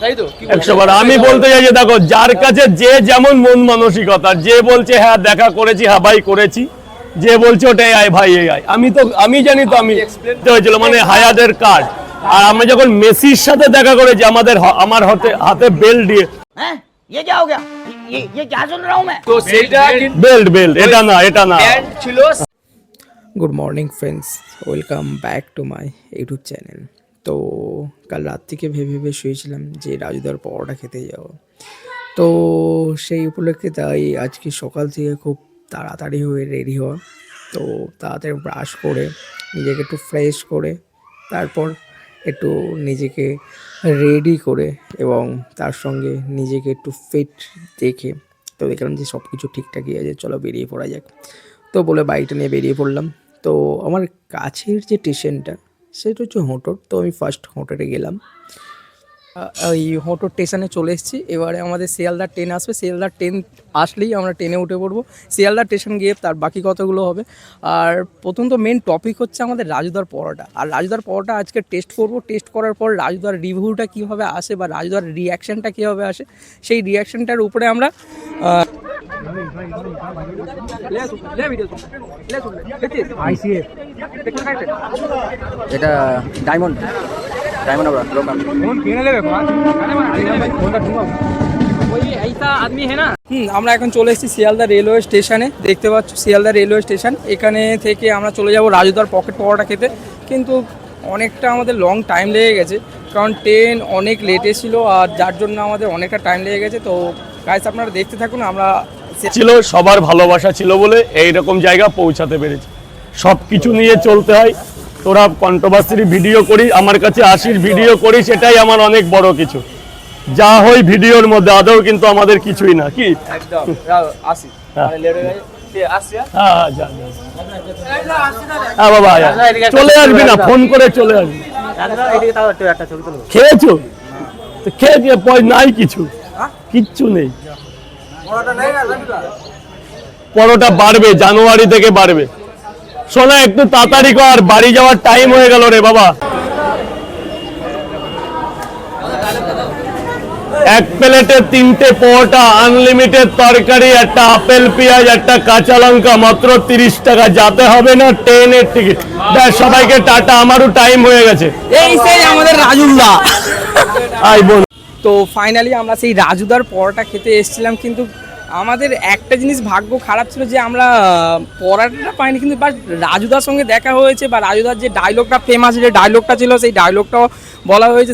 তাই তো কি একশো বার আমি বলতে চাই যে দেখো যার কাছে যে যেমন মন মানসিকতা যে বলছে হ্যাঁ দেখা করেছি হ্যাঁ ভাই করেছি যে বলছে ওটাই আয় ভাই এই আয় আমি তো আমি জানি তো আমি তো হয়েছিল মানে হায়াদের কার্ড আর আমরা যখন মেসির সাথে দেখা করেছি আমাদের হ- আমার হাতে হাতে বেল্ট দিয়ে हैं ये क्या हो गया ये ये क्या सुन रहा हूँ मैं তো সেইটা কিন্তু বেল্ট বেল্ট এটা না এটা না ব্যান্ড ছিল good morning friends welcome back to my YouTube channel তো কাল রাত থেকে ভেবে ভেবে শুয়েছিলাম যে রাজুদার পরোটা খেতে যাব। তো সেই উপলক্ষে তাই আজকে সকাল থেকে খুব তাড়াতাড়ি হয়ে রেডি হওয়া। তো তাড়াতাড়ি ব্রাশ করে, নিজেকে একটু ফ্রেশ করে, তারপর একটু নিজেকে রেডি করে এবং তার সঙ্গে নিজেকে একটু ফিট দেখে তো দেখলাম যে সব কিছু ঠিকঠাকই আছে, চলো বেরিয়ে পড়া যাক। তো বলে বাইকটা নিয়ে বেরিয়ে পড়লাম। তো আমার কাছের যে স্টেশনটা সেটা হচ্ছে হোঁটর, তো আমি ফার্স্ট হোঁটরে গেলাম। ওই হোঁটর স্টেশনে চলে এসেছি। এবারে আমাদের শিয়ালদার ট্রেন আসবে। শিয়ালদার ট্রেন আসলেই আমরা ট্রেনে উঠে পড়ব। শিয়ালদার স্টেশন গিয়ে তার বাকি কতগুলো হবে। আর প্রথম তো মেন টপিক হচ্ছে আমাদের রাজুদার পরোটা। আর রাজুদার পরোটা আজকে টেস্ট করব। টেস্ট করার পর রাজুদার রিভিউটা কীভাবে আসে বা রাজুদার রিয়াকশানটা কীভাবে আসে, সেই রিয়াকশানটার উপরে আমরা এটা ডায়মন্ড আমরা এখন চলে এসেছি শিয়ালদা রেলওয়ে স্টেশনে দেখতে পাচ্ছ, শিয়ালদা রেলওয়ে স্টেশন এখানে থেকে আমরা চলে যাব রাজুদার পকেট পরোটা খেতে। কিন্তু অনেকটা আমাদের লং টাইম লেগে গেছে, কারণ ট্রেন অনেক লেটে ছিল আর যার জন্য আমাদের অনেকটা টাইম লেগে গেছে। তো গাইস আপনারা দেখতে থাকুন, আমরা ছিল সবার ভালোবাসা ছিল বলে এই রকম জায়গা পৌঁছাতে পেরেছি। সব কিছু নিয়ে চলতে হয়। তোরা কন্ট্রোভার্সির ভিডিও করি আমার কাছে আসির ভিডিও করি সেটাই আমার অনেক বড় কিছু। যা হই ভিডিওর মধ্যে আদৌ কিন্তু আমাদের কিছুই না কি? একদম আসি। মানে হয়ে হ্যাঁ? হ্যাঁ হ্যাঁ। হ্যাঁ। চলে আসবি না ফোন করে চলে আসবি। খেয়েছো? খেয়ে নাই কিছু। কিচ্ছু নেই। পরোটা বাড়বে জানুয়ারি থেকে বাড়বে। শোনা একটু তাড়াতাড়ি কর বাড়ি যাওয়ার টাইম হয়ে গেল রে বাবা। এক প্লেটে তিনটে পরোটা আনলিমিটেড তরকারি একটা আপেল পেঁয়াজ একটা কাঁচা লঙ্কা মাত্র তিরিশ টাকা। যাতে হবে না ট্রেনের টিকিট। ব্যাস সবাইকে টাটা আমারও টাইম হয়ে গেছে। এই সেই আমাদের রাজুদা। আই বোন তো ফাইনালি আমরা সেই রাজুদার পরোটা খেতে এসেছিলাম, কিন্তু আমাদের একটা জিনিস ভাগ্য খারাপ ছিল যে আমরা পরাটা পাইনি, কিন্তু বাট রাজুদার সঙ্গে দেখা হয়েছে বা রাজুদার যে ডায়লগটা ফেমাস যে ডায়লগটা ছিল, সেই ডায়লগটাও বলা হয়েছে।